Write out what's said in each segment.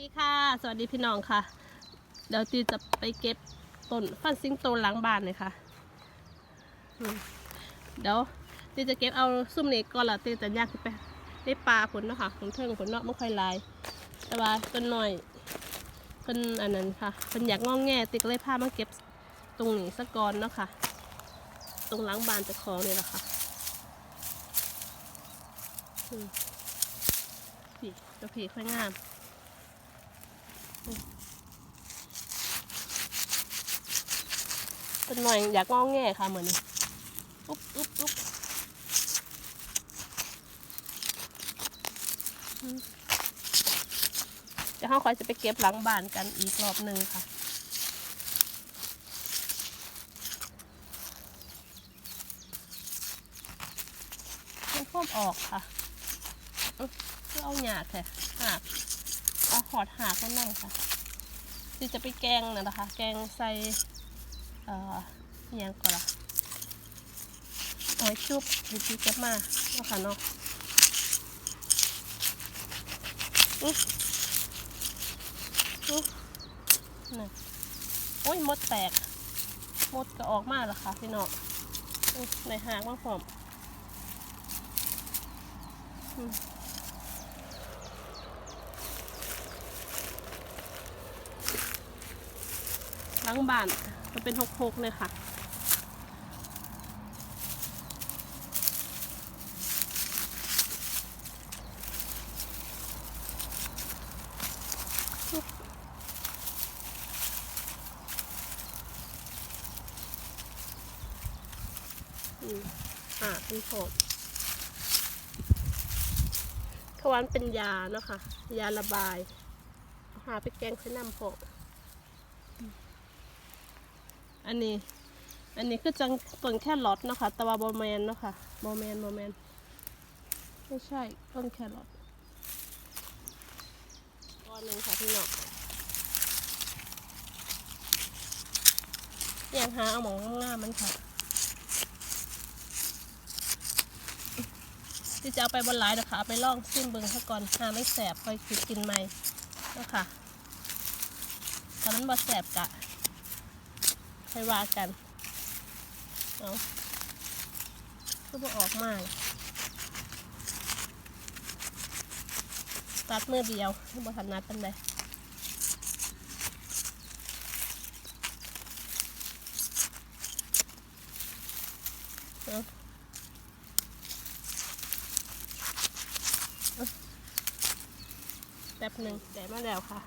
ดีค่ะ สวัสดีพี่น้องค่ะ เดี๋ยวตีจะไปเก็บต้นฟันซิงโตหลังบ้านเลยค่ะ เดี๋ยวตีจะเก็บเอาซุ่มนี้ก่อนละตีจะยากไปได้ปลาผลเนาะค่ะของเทิงผลเนาะไม่ค่อยลาย แต่ว่าต้นหน่อยเพิ่นอันนั้นค่ะเพิ่นอยากงองแงตีก็เลยพามาเก็บตรงนี้สะก่อนเนาะค่ะ ตรงหลังบ้านจะของนี่แหละค่ะพี่ตัวผีค่อยงาม เป็นหน่อยอยากงองแง่ค่ะเหมือนนี้อุ๊บอุ๊บอุ๊บเดี๋ยวเขาคอยจะไปเก็บหลังบ้านกันอีกรอบหนึ่งค่ะมันพ่มออกค่ะเพื่อเอาหยาดแค่หากเอา หอดหากมันนั่งค่ะที่จะไปแกงนะนะคะ แกงใส่เอ่อยังก่อนละหอยชุบดีที่เก็บมาเนาะค่ะเนาะอุ๊ยอุ๊ยน่ะโอ้ยมดแตก มดก็ออกมาแล้วค่ะพี่น้องในหางมาพร้อมอืม หลังบ้านมันเป็นหกๆเลยค่ะอืมอ่าเป็นผงขวานเป็นยาเนาะค่ะ ยาระบาย หาไปแกงใส่น้ำผง อันนี้ อันนี้คือจังต้นแค่รอทเนาะค่ะแต่ว่าบอแมนเนาะค่ะบอแมนบอแมนไม่ใช่ต้นแครอทก้อนหนึ่งค่ะพี่น้องยังหาเอาหมองงามๆมันค่ะที่จะเอาไปบนหลายนะคะไปล่องซิมเบิงซะก่อนหาไม่แสบค่อยคิดกินใหม่นะคะถ้ามันบ่แสบกะ ค่อยว่ากัน เอาก็บ่ออกมาตัดมือเดียวบ่ถนัดปันใดเอาแป๊บหนึ่งแต่มาแล้วค่ะ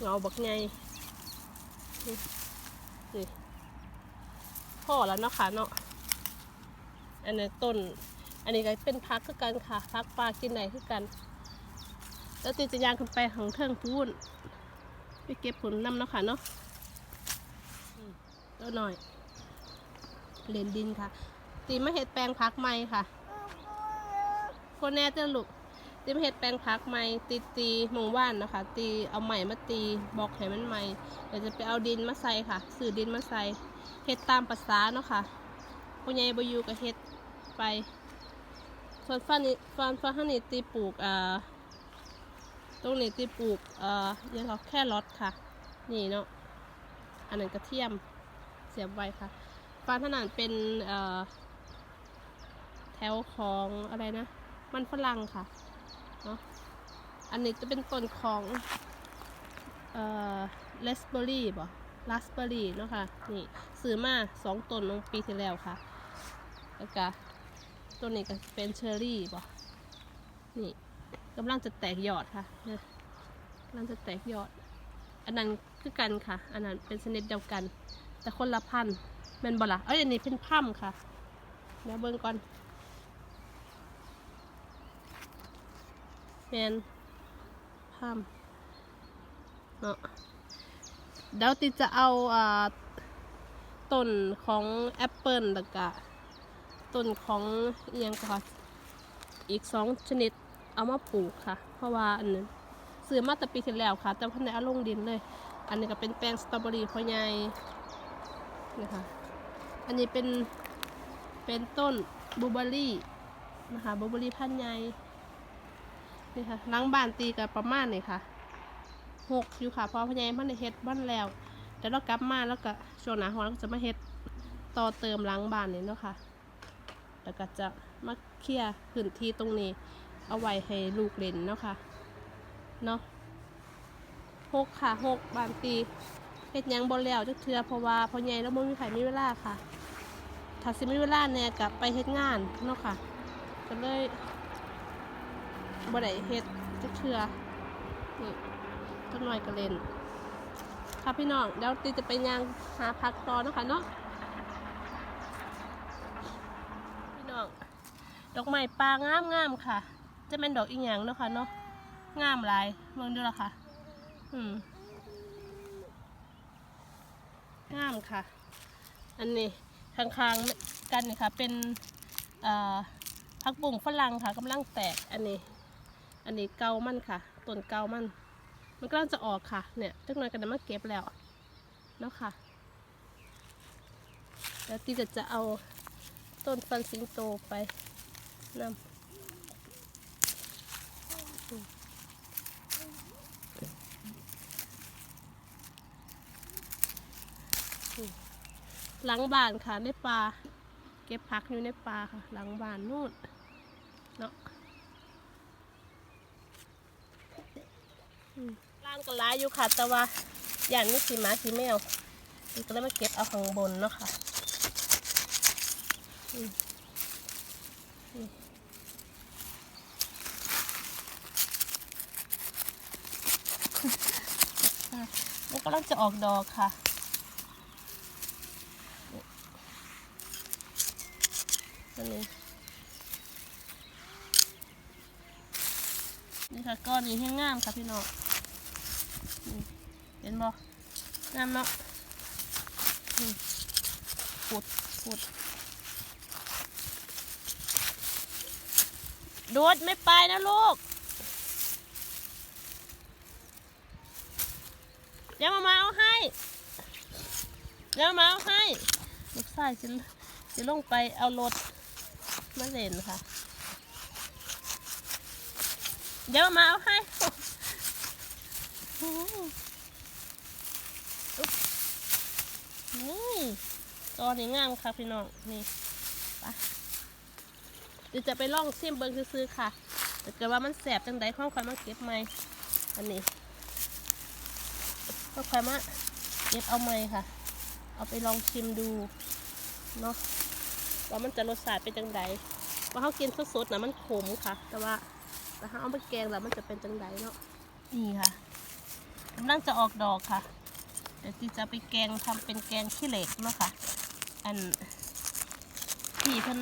เงาบักไง นี่นี่พ่อแล้วเนาะค่ะเนาะอันนี้ต้น อันนี้ก็เป็นพักคือกันค่ะพักปลากินไหนคือกัน แล้วตีจะยางขึ้นไปของเทิงพูนไปเก็บผลน้ำเนาะค่ะเนาะตัวหน่อยเลนดินค่ะ ตีมาเห็ดแปลงพักใหม่ค่ะคนแน่เจ้าลูก ตีมเห็ดแปลงพักใหม่ตีตีมองว่านนะคะ ตีเอาใหม่มาตีบอกให้มันใหม่เดี๋ยวจะไปเอาดินมาใส่ค่ะ สื่อดินมาใส่เห็ดตามภาษาเนาะค่ะผู้ใหญ่บอยูกับเห็ดไปส่วนฟ้านี้ฟ้าฟ้าข้างนี้ตีปลูกอ่าตรงนี้ตีปลูกอ่ายังเขาแค่รอทค่ะ นี่เนาะอันนั้นกระเทียมเสียบไว้ค่ะฟ้าถนานเป็นเอ่อแถวของอะไรนะ มันฝรั่งค่ะ เนาะอันนี้จะเป็นต้นของเอ่อเลสเบอรี่บ่ลัสเบอรี่เนาะค่ะนี่ซื้อมาสองต้นลงปีที่แล้วค่ะแล้วก็ต้นนี้ก็เป็นเชอร์รี่บ่นี่กำลังจะแตกยอดค่ะเนี่ยกำลังจะแตกยอด อันนั้นคือกันค่ะ อันนั้นเป็นชนิดเดียวกัน แต่คนละพันธุ์แม่นบ่ละเอ้ยอันนี้เป็นพั่มค่ะเดี๋ยวเบิ่งก่อน เป็นพามเนาะเดี๋ยวติจะเอาอ่าต้นของแอปเปิลแล้วก็ต้นของเอียงก็อีกสองชนิดเอามาปลูกค่ะ เพราะว่าอันนั้นซื้อมาแต่ปีที่แล้วค่ะ แต่พันในเอาลงดินเลย อันนี้ก็เป็นแปลงสตรอเบอรี่พ่อใหญ่นะคะอันนี้เป็นเป็นต้นบลูเบอรี่นะคะบลูเบอรี่พันใหญ่ นี่ค่ะหล้างบ้านตีกับประมาณนี่ค่ะหกอยู่ค่ะพอพอใหญ่มันได้เฮ็ดบ้านแล้วเดี๋ยวเรากลับมาแล้วก็ช่วงหน้าร้อนเราก็จะมาเฮ็ดต่อเติมหล้างบ้านนี่เนาะค่ะแล้วก็จะมาเคลียร์พื้นที่ตรงนี้ เอาไว้ให้ลูกเล่นเนาะค่ะเนาะหกค่ะหกบานตีเฮ็ดยังบ่แล้วจักเทื่อเพราะว่าพ่อใหญ่แล้วบ่มีใครมีเวลาค่ะ ถ้าสิมีเวลาแน่กลับไปเฮ็ดงานเนาะค่ะ ก็เลย บ่ได้เฮ็ดจักเทื่อนี่จักหน่อยก็เล่นค่ะพี่น้องเดี๋ยวตีจะไปยังหาพักต่อเนาะคะเนาะพี่น้องดอกไม้ปลางามงามค่ะ จะเป็นดอกอีหยังเนาะค่ะเนาะงามหลายเมืองดูละค่ะ อืมงามค่ะ อันนี้ข้างๆกันนี่ค่ะ เป็นเอ่อผักบุ้งฝรั่งค่ะกำลังแตกอันนี้ อันนี้เกามันค่ะต้นเกามัน มันก็จะออกค่ะ เนี่ยจักหน่อยก็ได้มาเก็บแล้วเนาะค่ะ แล้วตีจะจะเอาต้นฟันสิงโตไปนำหลังบ้านค่ะในป่าเก็บผักอยู่ในป่าค่ะ หลังบ้านนู่นเนาะ ล่างก็ร้ายอยู่ค่ะ แต่ว่าอย่างนี้สีหมาสีแมวนี่ก็เลยมาเก็บเอาข้างบนเนาะค่ะอืมอืมมันกำลังจะออกดอกค่ะนนี้นี่ค่ะก้อนนี้ให้งามค่ะพี่น้อง เห็นบ่งามเนาะนี่ขุดขุดโดดไม่ไปนะลูก เดี๋ยวมามาเอาให้ เดี๋ยวมาเอาให้ ลูกชายจะจะลงไปเอารถมาเล่นค่ะ เดี๋ยวมาเอาให้โอ้โหอุ๊บ นี่ตอนนี้งามค่ะพี่น้องนี่ไปเดี๋ยวจะไปล่องเสียมเบิงซื้อค่ะแต่เกิดว่ามันแสบจังใดข้องคอยมาเก็บไหมอันนี้ข้องคอยมาเก็บเอาไหมค่ะ เอาไปลองชิมดูเนาะว่ามันจะรสชาติเป็นจังใดว่าเขากินสดๆนะมันขมค่ะ แต่ว่าแต่ถ้าเอาไปแกงแล้วมันจะเป็นจังไดเนาะนี่ค่ะกำลังจะออกดอกค่ะ ดี๋ยวที่จะไปแกงทำเป็นแกงขี้เหล็กเนาะค่ะ อันที่เพิ่น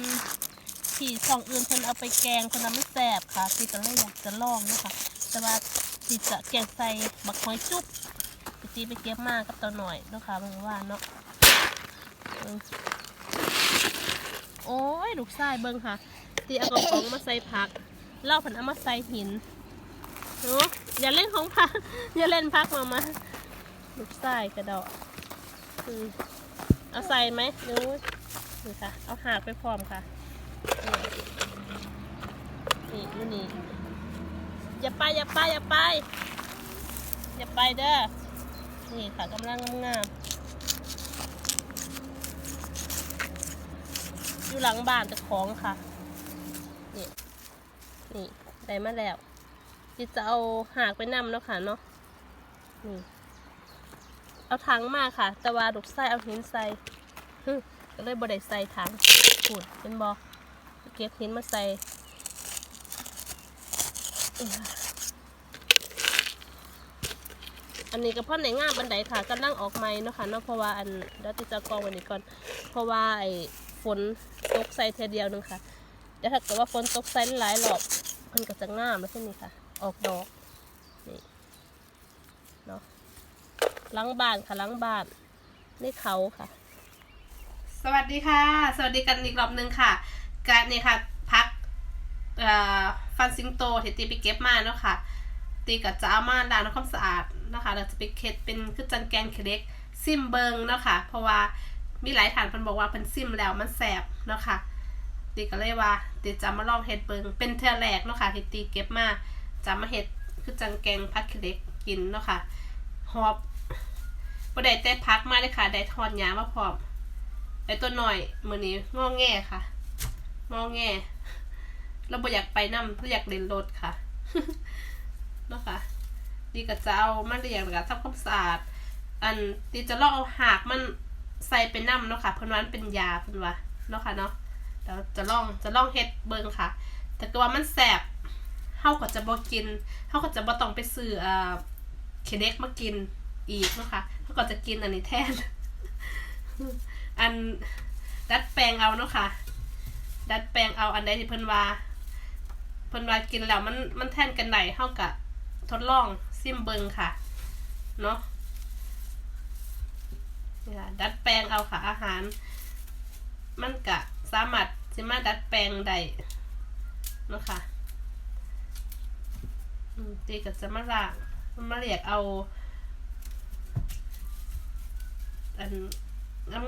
ที่ช่องอื่นเพิ่นเอาไปแกงเพิ่นเอาไม่แซ่บค่ะที่ก็เลยอยากจะลองเนาะค่ะแต่ว่าที่จะแกงใส่บักหอยจุ๊บไปตีไปเก็บมากับตัวหน่อยเนาะค่ะเมื่อวานเนาะโอ้ยลูกชายเบิ่งค่ะที่เอากระป๋องมาใส่ผักเล่าผันเอามาใส่หินเนาะอย่าเล่นของพักอย่าเล่นพักมามา ลูกใส่กระดอกอืมเอาใส่ไหมดูนี่ค่ะ เอาหากไปพร้อมค่ะ นี่นี่นี่ อย่าไปอย่าไปอย่าไป อย่าไปเด้อ นี่ค่ะกำลังงามๆอยู่หลังบ้านจะของค่ะ นี่ นี่ได้มาแล้วจิจะเอาหากไปนำเนาะค่ะเนาะ นี่ เอาถังมาค่ะ แต่ว่าลูกไส้เอาหินใส่ก็เลยบ่ได้ใส่ถังปูดเป็นบอเก็บหินมาใส่อันนี้ก็พ่อไหนงามบันไดค่ะกำลังออกไม้เนาะค่ะเนาะเพราะว่าอันเดี๋ยวติจะกองวันนี้ก่อน เพราะว่าไอ้ฝนตกใส่เทเดียวนึงค่ะเดี๋ยวถ้าเกิดว่าฝนตกใส่หลายรอบมันก็จะงามแล้วใช่ไหมคะออกดอกนี่ หลังบ้านค่ะหลังบ้านนี่เขาค่ะ สวัสดีค่ะ สวัสดีกันอีกรอบหนึงค่ะกันนี่ค่ะพักฟันซิงโตที่ตีไปเก็บมาเนาะค่ะ ตีกับจะเอามาล้างน้ำความสะอาดนะคะเราจะไปเค็ดเป็นคือจังแกงเล็กซิมเบิงเนาะค่ะ เพราะว่ามีหลายฐานเพิ่นบอกว่าเพิ่นซิมแล้วมันแสบเนาะค่ะตีก็เลยว่าตีจะมาลองเฮ็ดเบิงเป็นเทือแรกเนาะค่ะที่ตีเก็บมาจะมาเฮ็ดคือจังแกงผักขี้เล็กกินเนาะค่ะหอบ บ่ได้แต่พักมาเลยค่ะ ได้ทอนยามาพร้อมไอ้ตัวหน่อยมือนี้งอแงค่ะ งอแงเราบ่อยากไปนำเราอยากเล่นรถค่ะเนาะค่ะดีก็จะเอามาเรียงแล้วก็ทำความสะอาด อันดีจะลองเอาหากมันใส่ไปน้ำเนาะค่ะ เพิ่นว่ามันเป็นยาเพิ่นว่าเนาะค่ะเนาะเดี๋ยวจะลองจะลองเฮ็ดเบิ่งค่ะ แต่ก็ว่ามันแสบเฮาก็จะบ่กินเฮาก็จะบ่ต้องไปซื้อเอ่อเคเด็กมากินอีกเนาะค่ะ ก็จะกินอันนี้แทน อันดัดแปลงเอาเนาะค่ะ ดัดแปลงเอาอันใดที่เพิ่นว่าเพิ่นว่ากินแล้วมันมันแทนกันได้เฮาก็ทดลองซิมเบิงค่ะ เนาะนี่ค่ะดัดแปลงเอาค่ะ อาหาร มันกะสามารถสิมาดัดแปลงได้เนาะค่ะอืมตีก็จะมาล่างมันมาเรียกเอา อัน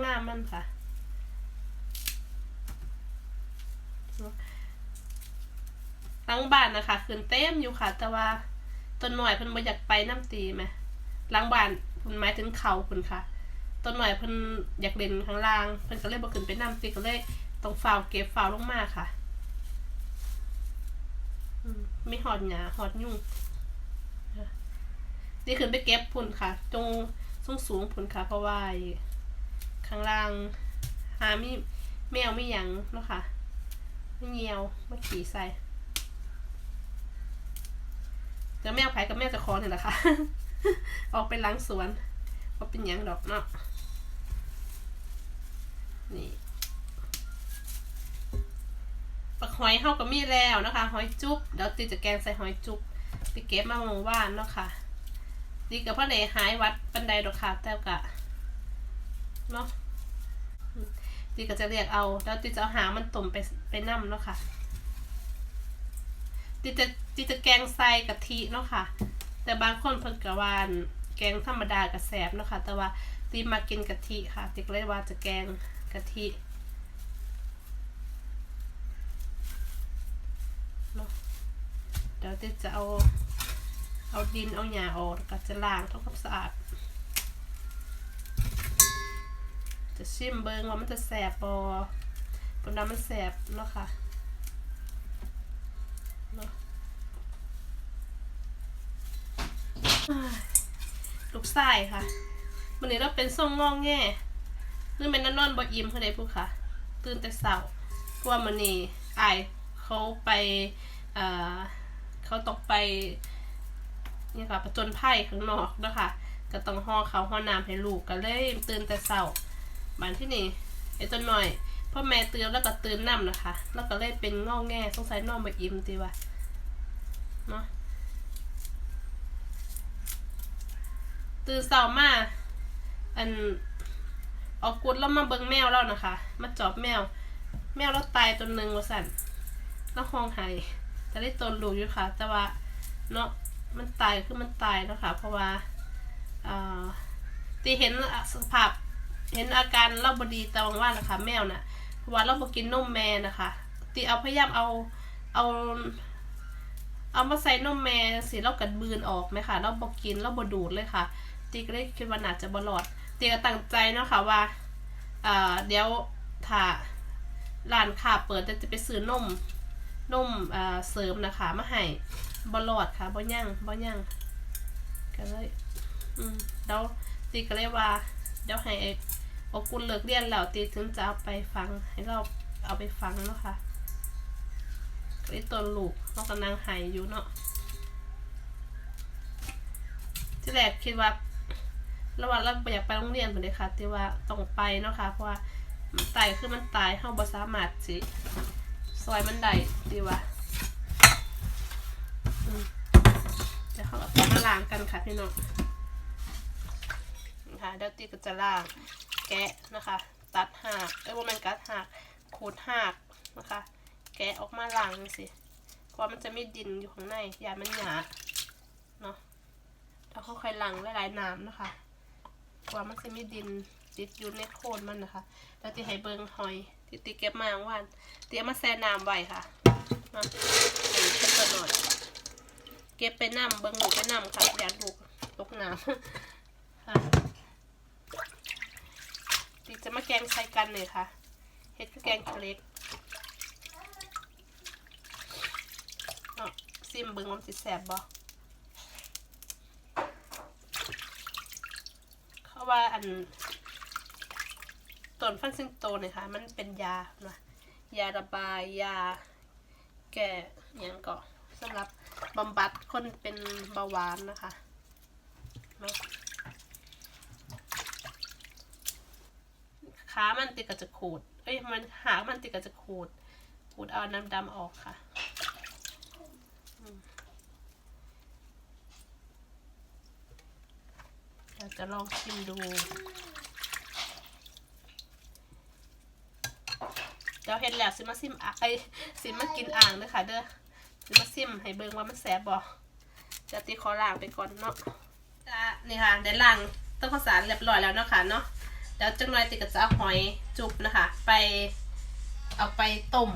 งามมันค่ะลังบ้านนะคะขึ้นเต็มอยู่ค่ะ แต่ว่าต้นหน่อยเพิ่นบ่อยากไปน้ำตีไหมหลังบ้านเพิ่นหมายถึงเขาเพิ่นค่ะต้นหน่อยเพิ่นอยากเล่นข้างล่างเพิ่นก็เลยบ่ขึ้นไปน้ำตีก็เลยต้องฝ้าวเก็บฝ้าวลงมาค่ะอืมมีหอดหยาหอดยุ่งนี่ขึ้นไปเก็บพุ่นค่ะจง สูงสูงๆพุ่นค่ะเพราะว่าข้างล่างหามีแมวไม่ยังเนาะค่ะไม่เงียวมาขี่ใส่จะแมวไผกับแมวจะคอเนี่ยแหละค่ะ ออกไปล้างสวนก็เป็นยังดอกเนาะนี่ปักหอยเฮาก็มีแล้วนะคะ หอยจุ๊บเดี๋ยวตีจะแกงใส่หอยจุ๊บไปเก็บมาเมื่อวานเนาะค่ะ ดีกับพ่อเดหายวัดบันไดดอกค่ะแต่กะเนาะอืมตีก็จะเรียกเอา แล้วตีจะเอาหางมันตุ่มไปไปนั่มเนาะค่ะติจะติจะแกงใส่กะทิเนาะค่ะ แต่บางคนเพิ่นกะวานแกงธรรมดากะแสบเนาะค่ะ แต่ว่าตีมากินกะทิค่ะ ติกเลยว่าจะแกงกะทิเนาะเดี๋ยวติจะเอา เอาดินเอาหญ้าออกแล้วก็จะล้างทำความสะอาด จะชิมเบิงว่ามันจะแสบบ่ปนน้ำมันแสบเนาะค่ะลูกไส้ค่ะวันนี้เราเป็นทรงงองแง่นึกเป็นนอนๆบ่อิ่มเขาได้พูดค่ะ ตื่นแต่เช้าเพราะว่ามันนี่อายเขาไปเขาตกไป นี่ค่ะประจนไพ่ข้างนอกนะคะก็ต้องห่อเขาห่อน้ำให้ลูกก็เลยตื่นแต่เช้าบันที่นี่ไอ้ต้นหน่อยพ่อแม่ตื่นแล้วก็ตื่นน้ำนะคะ แล้วก็เลยเป็นงอแง่สงสัยนอนบ่อิ่มตีว่าเนาะตื่นเช้ามาอันออกกุดแล้วมาเบิ่งแมวแล้วนะคะ มาจอบแมว แมวเราตายตัวหนึ่งว่าสั่นแล้วห้องไห้แต่ได้ตนรู้อยู่ค่ะ แต่ว่าเนาะ มันตายคือมันตายแล้วค่ะเพราะว่าตีเห็นสภาพเห็นอาการเราบดีตะวังว่านะคะแมวน่ะเพราะว่าเราบกินนมแม่นะคะตีเอาพยายามเอาเอาเอามาใส่นมแม่สิเรากัดบืนออกไหมคะเราบอกกินเราบดูดเลยค่ะ ตีก็เลยคิดว่าน่าจะบลอดตีก็ตั้งใจนะค่ะว่าเอ่อเดี๋ยวถ้าร้านค้าเปิดจะจะไปซื้อนม นมเอ่อเสริมนะคะมาให้บอลอดค่ะบ่ย่างบ่ย่างก็เลยอืมแล้วตีก็เลยว่าเดี๋ยวให้ไอ้อกุลเลิกเรียนแล้วตีถึงจะเอาไปฟังให้เราเอาไปฟังเนาะค่ะก็เลยตนลูกเรากำลังหายอยู่เนาะที่แรกคิดว่าระหว่างเราอยากไปโรงเรียนเหมือนเดิมค่ะที่ว่าต้องไปเนาะค่ะเพราะว่ามันตายคือมันตายเฮาบสามารถสิ ซอยมันได้ดีว่าอืมเดี๋ยวเขาเอาไปมาล้างกันค่ะพี่น้องนะคะเดี๋ยวตีก็จะล้างแกะนะคะ ตัดหากเอ้ยว่ามันกัดหากขูดหากนะคะ แกะออกมาล้างสิเพราะว่ามันจะมีดินอยู่ข้างในอย่ามันหยาเนาะแล้วเขาค่อยล้างหลายๆน้ำนะคะกว่ามันจะมีดินติดอยู่ในโคนมันนะคะแล้วที่ให้เบิงหอย ที่ตีเก็บมาเมื่อวานเตีเอามาแช่น้ำไว้ค่ะมาเห็นเก็บตัวหน่อย เก็บไปน้ำเบิงหลูกไปน้ำค่ะอยากดูกตกน้ำค่ะติจะมาแกงใส่กันเลยค่ะเฮ็ดคือแกงเล็กนาะซิมเบิ่งมันสิแซ่บบ่เขาว่าอัน ต้นฟันซิงโตเนี่ยค่ะ มันเป็นยาเนาะยาระบายยา แก้อย่างก็สำหรับบำบัดคนเป็นเบาหวานนะคะขามันติดกับจะขูด เอ้ย มันหางมันติดกับจะขูด ขูดเอาน้ำดำออกค่ะอืมเดี๋ยวจะลองชิมดู เดี๋ยวเห็นแล้วสิมาซิมไอยสิมากินอ่างเด้อค่ะเด้อสิมาซิมให้เบิ่งว่ามันแสบบ่จะตีขอล้างไปก่อนเนาะจ้ะนี่ค่ะได้ล้างต้นข้าวสารเรียบร้อยแล้วเนาะค่ะเนาะเดี๋ยวจังหน่อยติก็จะเอาหอยจุบนะคะ ไปเอาไปต้ม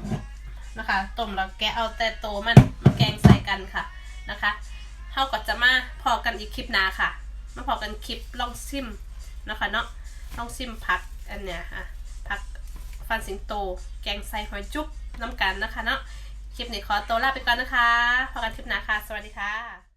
นะคะต้มแล้วแกะเอาแต่โตมันมาแกงใส่กันค่ะนะคะเท่ากับจะมาพอกันอีกคลิปหน้าค่ะมาพอกันคลิปลองซิมนะคะเนาะลองซิมผักอันเนี้ยค่ะผัก ฟันสิงโต แกงไส้หอยจุ๊บน้ำกันนะคะเนาะคลิปนี้ขอตัวลาไปก่อนนะคะพบกันคลิปหน้าค่ะ สวัสดีค่ะ